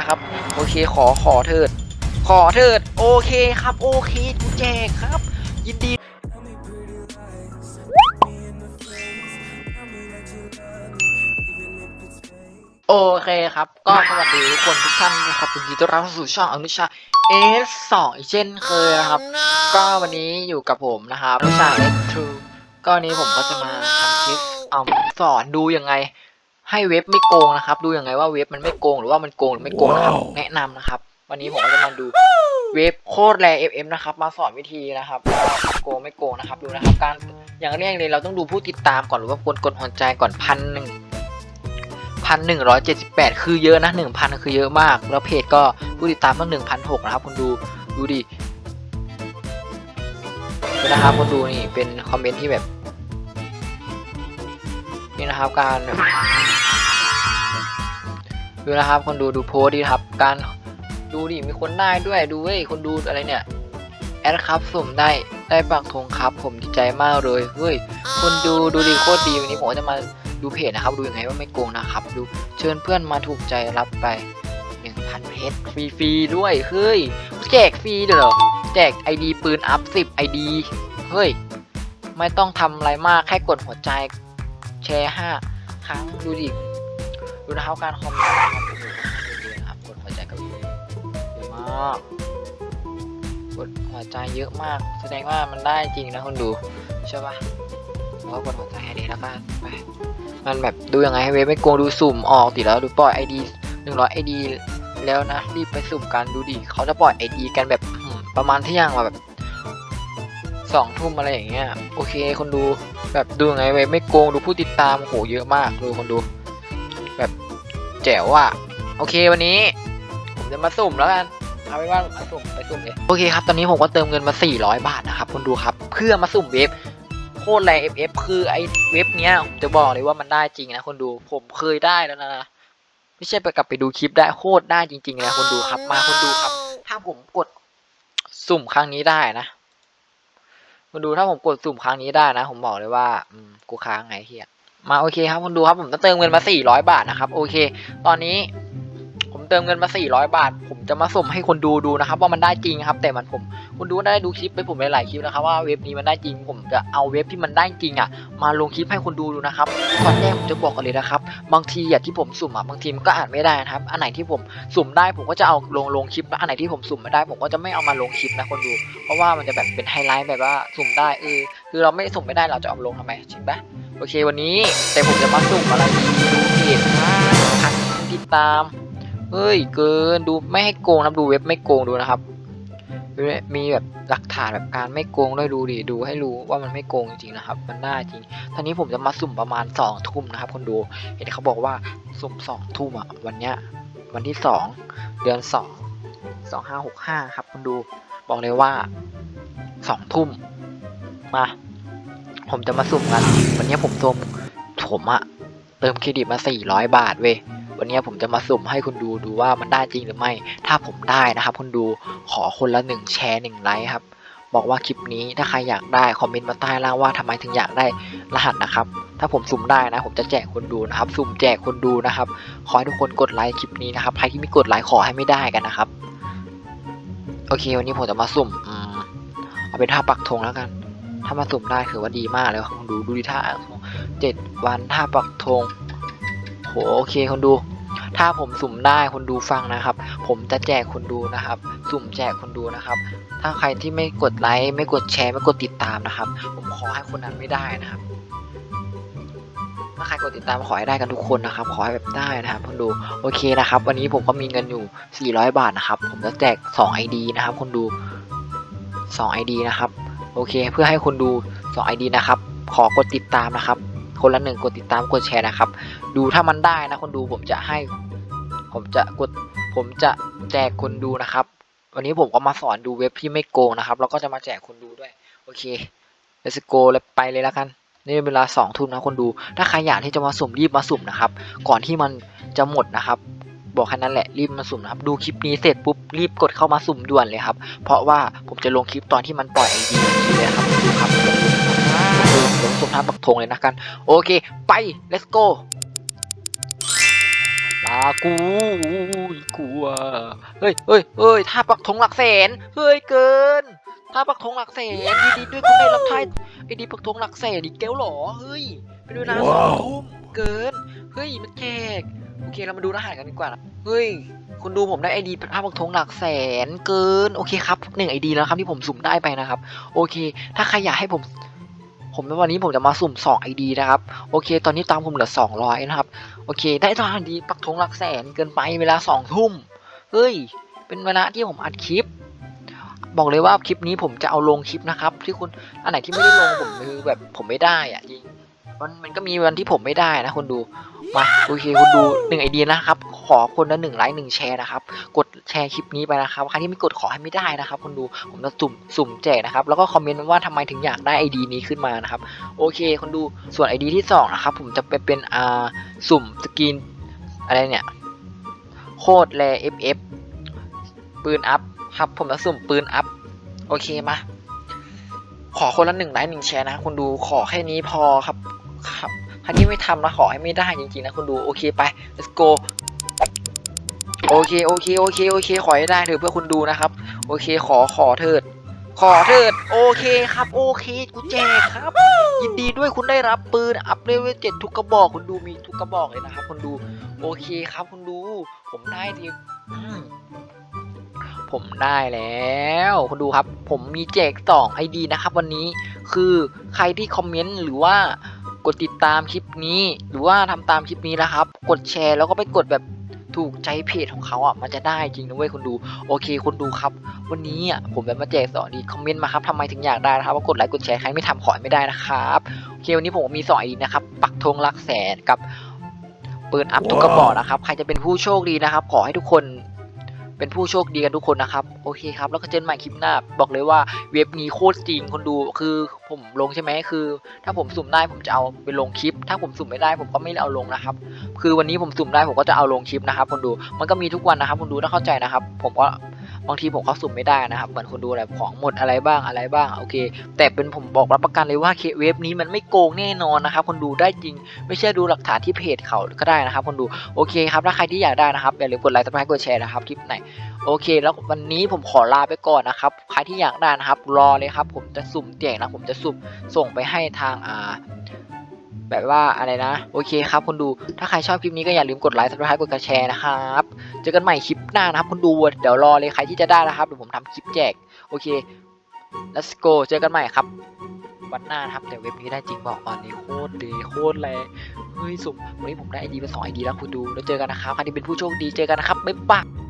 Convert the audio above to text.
นะครับ โอเคขอขอเถิด ขอเถิด โอเคครับ โอเคกูแจกครับ ยินดี โอเคครับ ก็สวัสดีทุกคนทุกท่านนะครับยินดีต้อนรับเข้าสู่ช่องอนุชา S2 อีเช่นเคยนะครับ ก็วันนี้อยู่กับผมนะครับอนุชา S2 ก็วันนี้ผมก็จะมาทำคลิปอสอนดูยังไง ให้เว็บไม่โกงนะครับ ดูยังไงว่าเว็บมันไม่โกงหรือว่ามันโกงหรือไม่โกงนะครับ แนะนำนะครับ วันนี้ผมก็จะมาดูเว็บโคตรแรง FM นะครับ มาสอนวิธีนะครับว่าโกงไม่โกงนะครับ ดูนะครับ การอย่างแรกเลยเราต้องดูผู้ติดตามก่อนหรือว่ากดกดหัวใจก่อนพันหนึ่งพันหนึ่งร้อยเจ็ดสิบแปดคือเยอะนะหนึ่งพันคือเยอะมาก แล้วเพจก็ผู้ติดตามต้องหนึ่งพันหกนะครับคุณดูดูดิดูนะครับคุณดูนี่เป็นคอมเมนต์ที่แบบนี่นะครับการแบบ ดูนะครับ คนดูดูโพสดีครับ การดูดิมีคนได้ด้วยดูเว้ยคนดูอะไรเนี่ยแอดครับสุ่มได้ได้ปักธงครับ ผมดีใจมากเลยเฮ้ยคนดูดูดีโคตรดีวันนี้ผมจะมาดูเพจนะครับ ดูยังไงว่าไม่โกงนะครับ ดูเชิญเพื่อนมาถูกใจรับไป1,000เพชรฟรีๆด้วยเฮ้ยแจกฟรีเด้อแจก ID ปืนอัพ10 ID เฮ้ยไม่ต้องทำอะไรมากแค่กดหัวใจแชร์5ครั้งดูดิ ดูนะครับการคอมเมนต์นะครับโอ้โหดูดินะครับกดหัวใจกับเยอะมากกดหัวใจเยอะมาก แสดงว่ามันได้จริงนะคนดูใช่ปะผมก็กดหัวใจให้ดีแล้วกันไปมันแบบดูยังไงให้เว็บไม่โกงดูสุ่มออกติแล้วดูปล่อย ID 100 ID แล้วนะรีบไปสุ่มกันดูดิเขาจะปล่อย ID กันแบบประมาณเที่ยงมาแบบสองทุ่มอะไรอย่างเงี้ยโอเคคนดูแบบดูยังไงเว็บไม่โกงดูผู้ติดตามโหเยอะมากดูคนดู แบบแจ๋วอะโอเควันนี้ ผมจะมาสุ่มแล้วกันเอาเป็นว่ามาสุ่มไปสุ่มเลยโอเคครับตอนนี้ผมก็เติมเงินมา 400 บาทนะครับคนดูครับเพื่อมาสุ่มเว็บโคตรแรง FF คือไอเว็บเนี้ยผมจะบอกเลยว่ามันได้จริงนะคนดูผมเคยได้แล้วนะ ไม่ใช่ไปกลับไปดูคลิปได้โคตรได้จริงๆนะคนดูครับมาคนดูครับ ถ้าผมกดสุ่มครั้งนี้ได้นะคนดูถ้าผมกดสุ่มครั้งนี้ได้นะ ผมบอกเลยว่า อืมกูค้างไงเฮีย มาโอเคครับคนดูครับผมจะเติมเงินมา 400 บาทนะครับโอเค ตอนนี้ผมเติมเงินมา 400 บาท ผมจะมาสุ่มให้คนดูดูนะครับ ว่ามันได้จริงครับ แต่มันผมคุณดูได้ดูคลิปไปผมหลายๆคลิปนะครับว่าเว็บนี้มันได้จริง ผมจะเอาเว็บที่มันได้จริงอะ มาลงคลิปให้คนดูดูนะครับก่อนแรกผมจะบอกกันเลยนะครับ บางทีอะที่ผมสุ่มอะบางทีมันก็อ่านไม่ได้นะครับ อันไหนที่ผมสุ่มได้ผมก็จะเอาลงลงคลิปนะอันไหนที่ผมสุ่มไม่ได้ ผมก็จะไม่เอามาลงคลิปนะคนดู เพราะว่ามันจะแบบเป็นไฮไลท์แบบว่าสุ่มได้เออคือเราไม่สุ่มไม่ได้เราจะเอาลงทำไมจริงปะ อเควันนี้แต่ผมจะมาสุ่มอะไรดีดูเพจพันติดตาม เฮ้ยเกินดูไม่ให้โกงนะดูเว็บไม่โกงดูนะครับ มีแบบหลักฐานแบบการไม่โกงด้วยดูดิดูให้รู้ว่ามันไม่โกงจริงๆนะครับ มันได้จริงท่านี้ผมจะมาสุ่มประมาณสองทุ่มนะครับคนดูเห็นเขาบอกว่าสุ่มสองทุ่มอะวันเนี้ยวันที่สองเดือนสองสองห้าหกห้าครับคนดูบอกเลยว่าสองทุ่มมา ผมจะมาสุ่มกัน วันนี้ผมสุ่มผมอะเติมเครดิตมาสี่ร้อยบาทเว้ยวันนี้ผมจะมาสุ่มให้คุณดูดูว่ามันได้จริงหรือไม่ ถ้าผมได้นะครับคุณดูขอคนละหนึ่งแชร์หนึ่งไลค์ครับ บอกว่าคลิปนี้ถ้าใครอยากได้คอมเมนต์มาใต้ล่างว่าทำไมถึงอยากได้รหัสนะครับ ถ้าผมสุ่มได้นะ ผมจะแจกคนดูนะครับ สุ่มแจกคนดูนะครับ ขอให้ทุกคนกดไลค์คลิปนี้นะครับ ใครที่ไม่กดไลค์ขอให้ไม่ได้กันนะครับ โอเค วันนี้ผมจะมาสุ่มอืมเอาเป็นท่าปักธงแล้วกัน ถ้ามาสุ่มได้ถือว่าดีมากเลยคุณดูดูดิท่าเจ็ดวันท่าปักธงโหโอเคคนดู ถ้าผมสุ่มได้คนดูฟังนะครับ ผมจะแจกคนดูนะครับ สุ่มแจกคนดูนะครับ ถ้าใครที่ไม่กดไลค์ไม่กดแชร์ไม่กดติดตามนะครับ ผมขอให้คนนั้นไม่ได้นะครับถ้าใครกดติดตามขอให้ได้กันทุกคนนะครับ ขอให้แบบได้นะครับคนดูโอเคนะครับ วันนี้ผมก็มีเงินอยู่ 400 บาทนะครับ ผมจะแจก 2 ID นะครับ คนดู 2 ID นะครับ โอเค เพื่อให้คนดู2 ID นะครับ ขอกดติดตามนะครับ คนละหนึ่งกดติดตามกดแชร์นะครับ ดูถ้ามันได้นะคนดูผมจะให้ ผมจะกดผมจะแจกคนดูนะครับ วันนี้ผมก็มาสอนดูเว็บที่ไม่โกงนะครับแล้วก็จะมาแจกคนดูด้วย โอเค let's go เลยไปเลยแล้วกันนี่เวลาสองทุ่มนะคนดู ถ้าใครอยากที่จะมาสุ่มรีบมาสุ่มนะครับ ก่อนที่มันจะหมดนะครับ บอกแค่นั้นแหละรีบมาสุ่มนะครับดูคลิปนี้เสร็จปุ๊บรีบกดเข้ามาสุ่มด่วนเลยครับ เพราะว่าผมจะลงคลิปตอนที่มันปล่อยไอดีเลยนะครับดูครับดูครับคือผมสุ่มท่าปักธงเลยนะกัน โอเค ไป let's go ไปกูกลัวเฮ้ยเฮ้ยเฮ้ยท่าปักธงหลักแสนเฮ้ยเกินท่าปักธงหลักแสนดีดีด้วยคุณได้รับท่าไอ้ดีปักธงหลักแสนอีกแก้วเหรอเฮ้ยเป็นเวลาสองทุ่มเกินเฮ้ยมันแจก โอเคเรามาดูรหัสกันดีกว่านะเฮ้ยคุณดูผมได้ไอดีภาพปักธงหลักแสนเกินโอเคครับหนึ่งไอดีแล้วครับที่ผมสุ่มได้ไปนะครับ โอเค ถ้าใครอยากให้ผม ผมในวันนี้ผมจะมาสุ่ม2ไอดีนะครับ โอเค ตอนนี้ตามผมเหลือ 200 นะครับ โอเค ได้ตอนดีปักธงหลักแสนเกินไปเวลา2ทุ่มเฮ้ย เป็นเวลาที่ผมอัดคลิป บอกเลยว่าคลิปนี้ผมจะเอาลงคลิปนะครับ ที่คุณอันไหนที่ไม่ได้ลงผมคือแบบผมไม่ได้อะจ มันมันก็มีวันที่ผมไม่ได้นะคุณดู มาโอเคคุณดูหนึ่งไอเดียนะครับ ขอคนละหนึ่งไลค์หนึ่งแชร์นะครับ กดแชร์คลิปนี้ไปนะครับใครที่ไม่กดขอให้ไม่ได้นะครับคุณดูผมจะสุ่มสุ่มแจกนะครับ แล้วก็คอมเมนต์ว่าทำไมถึงอยากได้ไอดีนี้ขึ้นมานะครับ โอเคคุณดูส่วนไอดีที่สองนะครับผมจะไปเป็นอ่าสุ่มสกินอะไรเนี่ยโคตรแร FF ปืนอัพครับ ผมจะสุ่มปืนอัพโอเคมาขอคนละหนึ่งไลค์หนึ่งแชร์นะคุณดูขอแค่นี้พอครับ ถ้าที่ไม่ทำนะขอให้ไม่ได้จริงๆนะคุณดูโอเคไป let's go โอเคโอเคโอเคโอเค ขอให้ได้เถอะเพื่อคุณดูนะครับ โอเคขอขอเถิด ขอเถิดโอเคครับ โอเคกูแจกครับ ยินดีด้วยคุณได้รับปืนอัพเลเวลเจ็ดทุกกระบอกคุณดูมีทุกกระบอกเลยนะครับคุณดูโอเคครับคุณดู ผมได้ทีผมได้แล้วคุณดูครับ ผมมีแจกสองไอดีนะครับ วันนี้คือใครที่คอมเมนต์หรือว่า กดติดตามคลิปนี้ หรือว่าทำตามคลิปนี้นะครับ กดแชร์แล้วก็ไปกดแบบถูกใจเพจของเขาอะมันจะได้จริงนะเว้ยคุณดูโอเคคุณดูครับ วันนี้อะผมแบบมาแจกสองดีคอมเมนต์มาครับทำไมถึงอยากได้นะครับว่ากดไลค์กดแชร์ใครไม่ทำขอไม่ได้นะครับโอเควันนี้ผมมีสองไอดีนะครับ ปักธงรักแสนกับปืนอัพทุกกระบอกนะครับ ใครจะเป็นผู้โชคดีนะครับ ขอให้ทุกคน เป็นผู้โชคดีกันทุกคนนะครับ โอเคครับ แล้วก็เจอกันใหม่คลิปหน้า บอกเลยว่าเว็บนี้โคตรจริงคนดูคือผมลงใช่ไหมคือ ถ้าผมสุ่มได้ผมจะเอาไปลงคลิป ถ้าผมสุ่มไม่ได้ผมก็ไม่เอาลงนะครับ คือวันนี้ผมสุ่มได้ผมก็จะเอาลงคลิปนะครับคนดูมันก็มีทุกวันนะครับคนดูต้องเข้าใจนะครับ ผมก็ บางทีผมก็สุ่มไม่ได้นะครับเหมือนคนดูแบบของหมดอะไรบ้างอะไรบ้างโอเค แต่เป็นผมบอกรับประกันเลยว่าเคเว็บนี้มันไม่โกงแน่นอนนะครับ คนดูได้จริง ไม่ใช่ดูหลักฐานที่เพจเขาก็ได้นะครับ คนดูโอเคครับถ้าใครที่อยากได้นะครับอย่าลืมกดไลค์ซับสไครต์กดแชร์นะครับคลิปไหนโอเค แล้ววันนี้ผมขอลาไปก่อนนะครับใครที่อยากได้นะครับ รอเลยครับ ผมจะสุ่มแจกนะผมจะสุ่มส่งไปให้ทางอ่า แบบว่าอะไรนะ โอเคครับคนดูถ้าใครชอบคลิปนี้ก็อย่าลืมกดไลค์ซับสไครต์กดกระแชร์นะครับเจอกันใหม่คลิปหน้านะครับคนดูเดี๋ยวรอเลยใครที่จะได้นะครับเดี๋ยวผมทำคลิปแจกโอเค let's go เจอกันใหม่ครับวันหน้านะครับแต่เว็บนี้ได้จริงบอกก่อนนี่โคตรดีโคตรแรงเฮ้ยสุ่มวันนี้ผมได้ไอดีไปสองไอดีแล้วคุณดูแล้วเจอกันนะครับใครที่เป็นผู้โชคดีเจอกันนะครับบ๊ายบาย